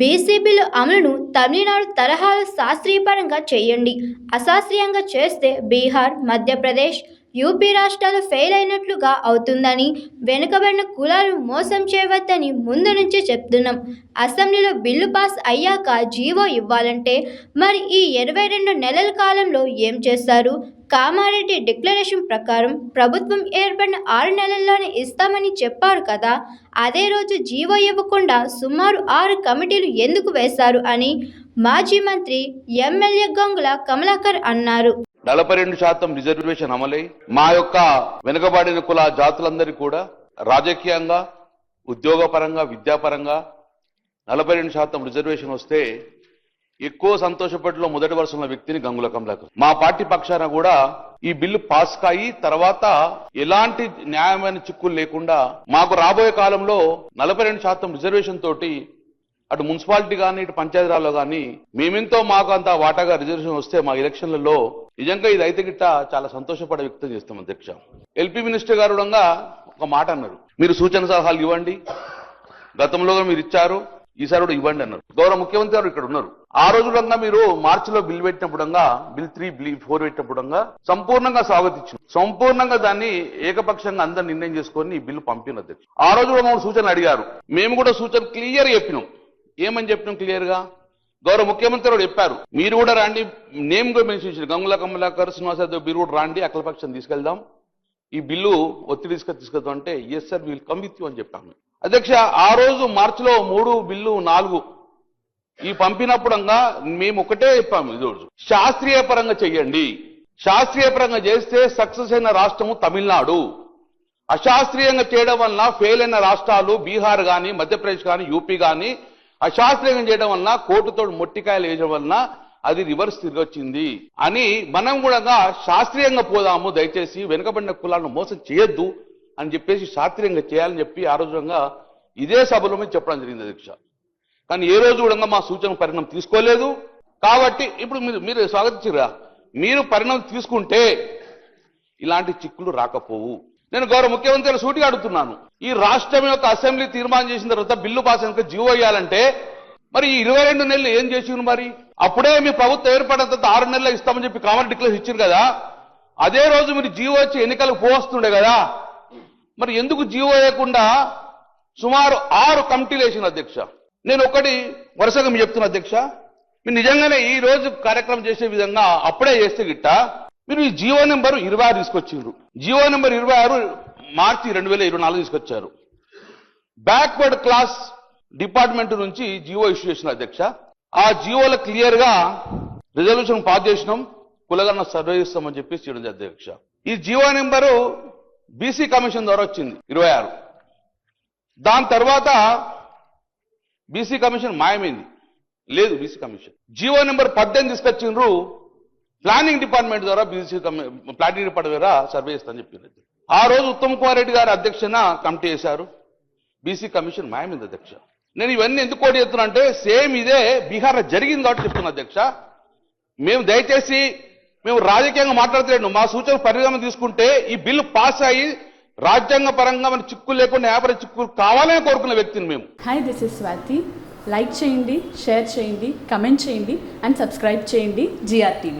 బీసీబీల అమలును తమిళనాడు తరహాలో శాస్త్రీయపరంగా చేయండి. అశాస్త్రీయంగా చేస్తే బీహార్ మధ్యప్రదేశ్ యూపీ రాష్ట్రాలు ఫెయిల్ అయినట్లుగా అవుతుందని వెనుకబడిన కులాలు మోసం చేయవద్దని ముందు నుంచే చెప్తున్నాం. అసెంబ్లీలో బిల్లు పాస్ అయ్యాక జీవో ఇవ్వాలంటే మరి ఈ ఇరవై రెండు నెలల కాలంలో ఏం చేస్తారు? కామారెడ్డి డిక్లరేషన్ ప్రకారం ప్రభుత్వం ఏర్పడిన ఆరు నెలల్లోనే ఇస్తామని చెప్పారు కదా. అదే రోజు జీవో ఇవ్వకుండా సుమారు ఆరు కమిటీలు ఎందుకు వేశారు అని మాజీ మంత్రి ఎమ్మెల్యే గంగుల కమలాకర్ అన్నారు. నలభై రెండు శాతం రిజర్వేషన్ అమలై మా యొక్క వెనుకబడిన కుల జాతులందరికీ కూడా రాజకీయంగా ఉద్యోగపరంగా విద్యాపరంగా నలభై రెండు శాతం రిజర్వేషన్ వస్తే ఎక్కువ సంతోషపడిలో మొదటి వరుస ఉన్న వ్యక్తిని గంగుల కమలాకర్ మా పార్టీ పక్షాన కూడా ఈ బిల్లు పాస్ కాయి తర్వాత ఎలాంటి న్యాయమైన చిక్కులు లేకుండా మాకు రాబోయే కాలంలో నలభై రెండు శాతం రిజర్వేషన్ తోటి అటు మున్సిపాలిటీ కానీ ఇటు పంచాయతీరాల్లో కానీ మేమెంతో మాకు అంత వాటాగా రిజర్వేషన్ వస్తే మా ఎలక్షన్లలో నిజంగా ఇది అయితే గిట్ట చాలా సంతోషపడే వ్యక్తం చేస్తాం అధ్యక్ష. ఎల్పీ మినిస్టర్ గారు ఒక మాట అన్నారు. మీరు సూచన సలహాలు ఇవ్వండి. గతంలో మీరు ఇచ్చారు. ఈసారి కూడా ఇవ్వండి అన్నారు. గౌరవ ముఖ్యమంత్రి గారు ఇక్కడ ఉన్నారు. ఆ రోజు మీరు మార్చిలో బిల్ పెట్టినప్పుడంగా బిల్ త్రీ బిల్ ఫోర్ పెట్టినప్పుడంగా సంపూర్ణంగా స్వాగతించారు. సంపూర్ణంగా దాన్ని ఏకపక్షంగా అందరు నిర్ణయం చేసుకొని ఈ బిల్లు పంపిన అధ్యక్ష. ఆ రోజు కూడా మమ్మల్ని సూచన అడిగారు. మేము కూడా సూచన క్లియర్ చెప్పినాం. ఏమని చెప్పినాం క్లియర్గా గౌరవ ముఖ్యమంత్రి కూడా చెప్పారు. మీరు కూడా రాండి. నేమ్ కూడా మెన్షన్ చేశారు. గంగుల కమలాకర్ శ్రీనివాసరావు మీరు కూడా రాండి. అఖిలపక్షం తీసుకెళ్దాం. ఈ బిల్లు ఒత్తిడి తీసుకొని తీసుకెళ్తాం అంటే ఎస్ సార్ వీళ్ళు కమ్ అని చెప్పాము అధ్యక్ష ఆ రోజు మార్చిలో మూడు బిల్లు నాలుగు ఈ పంపినప్పుడంగా మేము ఒకటే చెప్పాము ఇది రోజు. శాస్త్రీయ పరంగా చెయ్యండి. శాస్త్రీయ పరంగా చేస్తే సక్సెస్ అయిన రాష్ట్రము తమిళనాడు. అశాస్త్రీయంగా చేయడం వల్ల ఫెయిల్ అయిన రాష్ట్రాలు బీహార్ కానీ మధ్యప్రదేశ్ కానీ యూపీ కానీ అశాస్త్రీయంగా చేయడం వలన కోర్టుతో మొట్టికాయలు వేయడం వలన అది రివర్స్ తిరిగి వచ్చింది అని మనం కూడా శాస్త్రీయంగా పోదాము దయచేసి వెనుకబడిన కులాలను మోసం చేయొద్దు అని చెప్పేసి శాస్త్రీయంగా చేయాలని చెప్పి ఆ రోజుగా ఇదే సభలో మేము చెప్పడం జరిగింది అధ్యక్ష. కానీ ఏ రోజు కూడా మా సూచన పరిణామం తీసుకోలేదు. కాబట్టి ఇప్పుడు మీరు మీరు స్వాగతించరా మీరు పరిణామం తీసుకుంటే ఇలాంటి చిక్కులు రాకపోవు. నేను గౌరవ ముఖ్యమంత్రి గారు సూటిగా అడుగుతున్నాను ఈ రాష్ట్రం యొక్క అసెంబ్లీ తీర్మానం చేసిన తర్వాత బిల్లు పాస్ అయిన జీవో వేయాలంటే మరి ఈ ఇరవై రెండు నెలలు ఏం చేసిండ్రు మరి? అప్పుడే మీ ప్రభుత్వం ఏర్పడిన తర్వాత ఆరు నెలలు ఇస్తామని చెప్పి కామన్ డిక్లేర్ ఇచ్చారు కదా. అదే రోజు మీరు జీవో వచ్చి ఎన్నికలకు పోస్తుండే కదా. మరి ఎందుకు జీవో వేయకుండా సుమారు ఆరు కమిటీలు వేసిన అధ్యక్ష? నేను ఒకటి వరుసగా మీ చెప్తున్నా అధ్యక్ష మీరు నిజంగానే ఈ రోజు కార్యక్రమం చేసే విధంగా అప్పుడే చేస్తే గిట్ట? మీరు ఈ జీవో నెంబర్ ఇరవై ఆరు తీసుకొచ్చిండ్రు. జీవో నెంబర్ ఇరవై ఆరు మార్చి రెండు వేల ఇరవై నాలుగు తీసుకొచ్చారు. బ్యాక్వర్డ్ క్లాస్ డిపార్ట్మెంట్ నుంచి జియో ఇష్యూ చేసిన అధ్యక్ష. ఆ జీవోలో క్లియర్గా రిజల్యూషన్ పాస్ చేసినాం. కులగన్న సర్వే చేస్తామని చెప్పేసి చేయడం అధ్యక్ష. ఈ జియో నెంబరు బీసీ కమిషన్ ద్వారా వచ్చింది ఇరవై ఆరు. దాని తర్వాత బీసీ కమిషన్ మాయమైంది. లేదు బీసీ కమిషన్. జియో నెంబర్ పద్దెనిమిది తీసుకొచ్చిండ్రు. ప్లానింగ్ డిపార్ట్మెంట్ ద్వారా బీసీ ప్లానింగ్ డిపార్ట్మెంట్ ద్వారా సర్వే చేస్తామని చెప్పింది ఆ రోజు ఉత్తమ్ కుమార్ రెడ్డి గారి అధ్యక్షన కమిటీ చేశారు బీసీ కమిషన్ మాయమైంది అధ్యక్ష. నేను ఇవన్నీ ఎందుకు కోటి చెప్తున్నా అంటే సేమ్ ఇదే బీహార్లో జరిగింది కాబట్టి చెప్తున్నా అధ్యక్ష. మేము దయచేసి మేము రాజకీయంగా మాట్లాడతలేను మా సూచన పరిణామం తీసుకుంటే ఈ బిల్లు పాస్ అయ్యి రాజ్యాంగ పరంగా మన చిక్కులు లేకుండా వ్యాపార చిక్కులు కావాలని కోరుకున్న వ్యక్తిని మేము. Hi this is Swathi like చేయండి షేర్ చేయండి కమెంట్ చేయండి అండ్ సబ్స్క్రైబ్ చేయండి జిఆర్ టీవీ